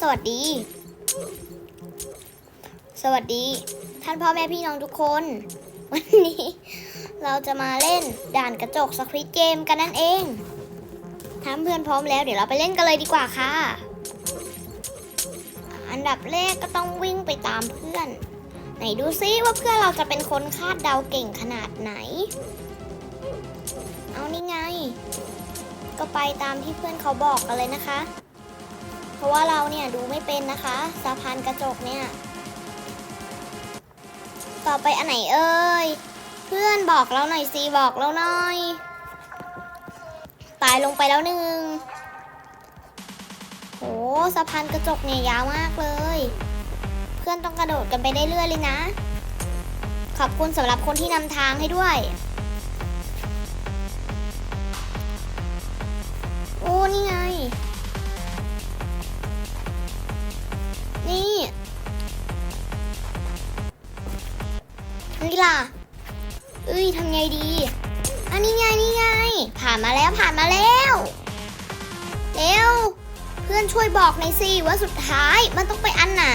สวัสดี สวัสดี ท่านพ่อแม่พี่น้องทุกคน วันนี้ เราจะมาเล่นด่านกระจกสควิตเกมกันนั่นเองถ้าเพื่อนพร้อมแล้วเดี๋ยวเราไปเล่นกันเลยดีกว่าค่ะ อันดับแรกก็ต้องวิ่งไปตามเพื่อน ไหนดูซิว่าเพื่อนเราจะเป็นคนคาดเดาเก่งขนาดไหน เอานี่ไง ก็ไปตามที่เพื่อนเขาบอกกันเลยนะคะ เพราะว่าเราเนี่ยดูไม่เป็นนะคะสะพานกระจกเนี่ย ต่อไปอันไหนเอ่ยเพื่อนบอกเราหน่อยสิบอกเราหน่อย ตายลงไปแล้วหนึ่งโหสะพานกระจกเนี่ยยาวมากเลย เพื่อนต้องกระโดดกันไปได้เรื่อยเลยนะ ขอบคุณสำหรับคนที่นำทางให้ด้วยโอ้นี่ไง ล่ะเอ้ยทำไงดี อันนี้ไงนี่ไง ผ่านมาแล้วผ่านมาแล้วเร็วเพื่อนช่วยบอกหน่อยสิว่าสุดท้ายมันต้องไปอันไหน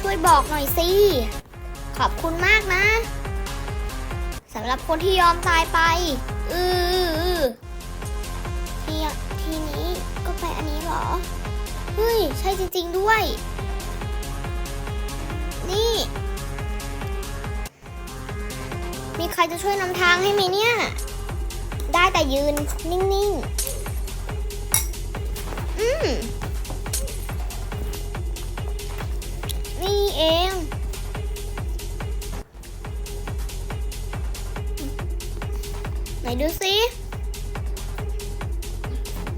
ช่วยบอกหน่อยสิขอบคุณมากนะสำหรับคนที่ยอมตายไปอือทีทีนี้ก็ไปอันนี้เหรอเฮ้ยใช่จริง ๆด้วย นี่ มีใครจะช่วยนำทางให้ไหมเนี่ย ได้แต่ยืนนิ่งๆ อืม นี่เอง ไหนดูสิ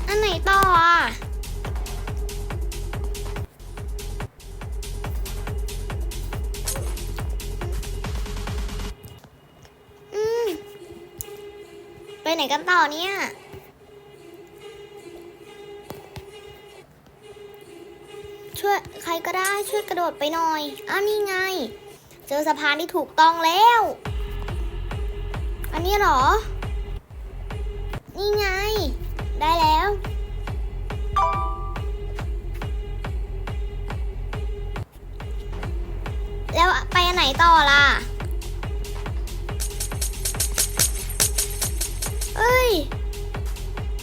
อันไหนต่ออะ ไหนกันต่อเนี่ยช่วยใครก็ได้ช่วยกระโดดไปหน่อยอ้าวนี่ไง เจอสะพานที่ถูกต้องแล้ว อันนี้หรอ นี่ไง ได้แล้ว แล้วไปอันไหนต่อล่ะ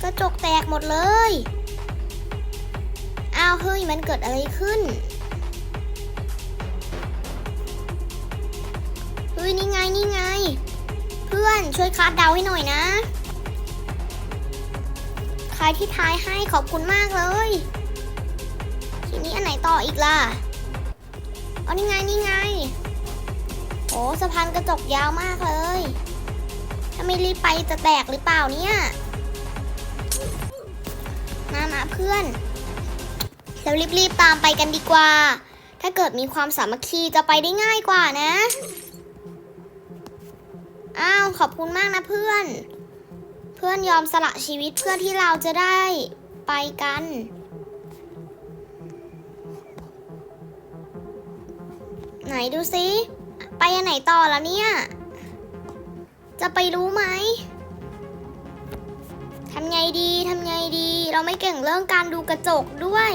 ระจกแตกหมดเลย อ้าวเฮ้ยมันเกิดอะไรขึ้น เฮ้ยนี่ไงนี่ไง เพื่อนช่วยคาดเดาให้หน่อยนะ ใครที่ทายให้ขอบคุณมากเลย ทีนี้อันไหนต่ออีกล่ะเอนี่ไงนี่ไง โอ้สะพานกระจกยาวมากเลย ถ้าไม่รีบไปจะแตกหรือเปล่าเนี่ย มามาเพื่อนเรารีบๆตามไปกันดีกว่า ถ้าเกิดมีความสามัคคีจะไปได้ง่ายกว่านะ อ้าวขอบคุณมากนะเพื่อน เพื่อนยอมสละชีวิตเพื่อที่เราจะได้ไปกันไหนดูซิ ไปอันไหนต่อแล้วเนี่ย จะไปรู้ไหม ทำไงดีทำไงดี เราไม่เก่งเรื่องการดูกระจกด้วย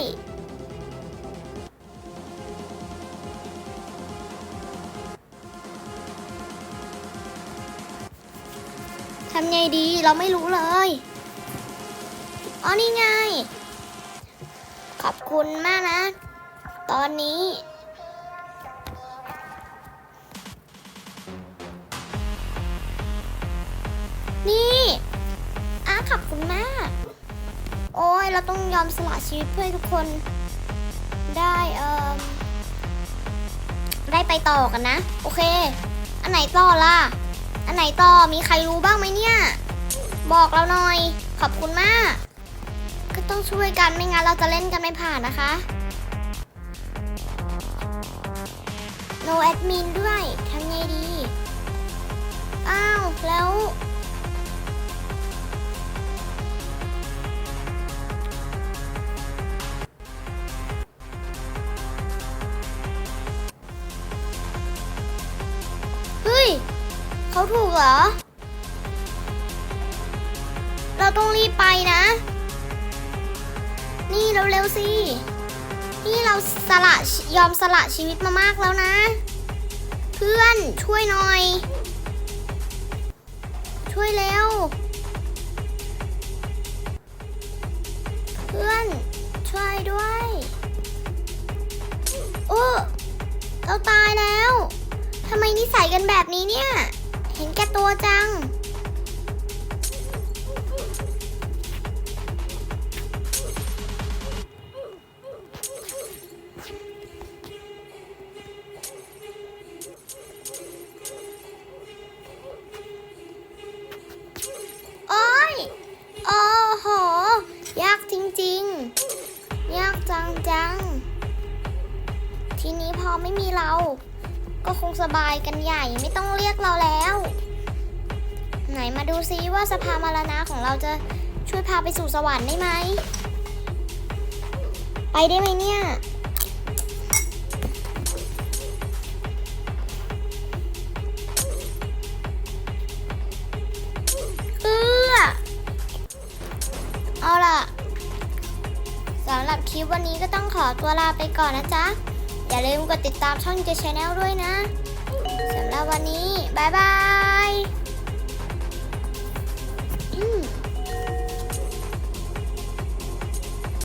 ทำไงดีเราไม่รู้เลยอ๋อนี่ไง ขอบคุณมากนะ ตอนนี้นี่ ขอบคุณมากโอ้ยเราต้องยอมสละชีวิตเพื่อทุกคนได้เอ่อได้ไปต่อกันนะ โอเค อันไหนต่อล่ะ อันไหนต่อมีใครรู้บ้างไหมเนี่ย บอกเราหน่อย ขอบคุณมาก ก็ต้องช่วยกันไม่งั้นเราจะเล่นกันไม่ผ่านนะคะ no admin ด้วยทำไงดี อ้าว แล้ว เขาถูกเหรอ เราต้องรีบไปนะ นี่เร็วๆสิ นี่เราสละยอมสละชีวิตมามากแล้วนะ เพื่อนช่วยหน่อย ช่วยเร็ว เพื่อนช่วยด้วยโอ้เราตายแล้วทำไมนิสัยกันแบบนี้เนี่ย ห็นแก่ตัวจัง โอ้ย โอ้โห ยากจริงๆ ยากจังจัง ทีนี้พอไม่มีเรา ก็คงสบายกันใหญ่ไม่ต้องเรียกเราแล้ว ไหนมาดูซิว่าสภามารณะของเราจะช่วยพาไปสู่สวรรค์ได้ไหม ไปได้ไหมเนี่ย เออเอาล่ะสำหรับคลิปวันนี้ก็ต้องขอตัวลาไปก่อนนะจ๊ะ อย่าลืมกดติดตามช่องเจชแนลด้วยนะสำหรับวันนี้ บ๊ายบาย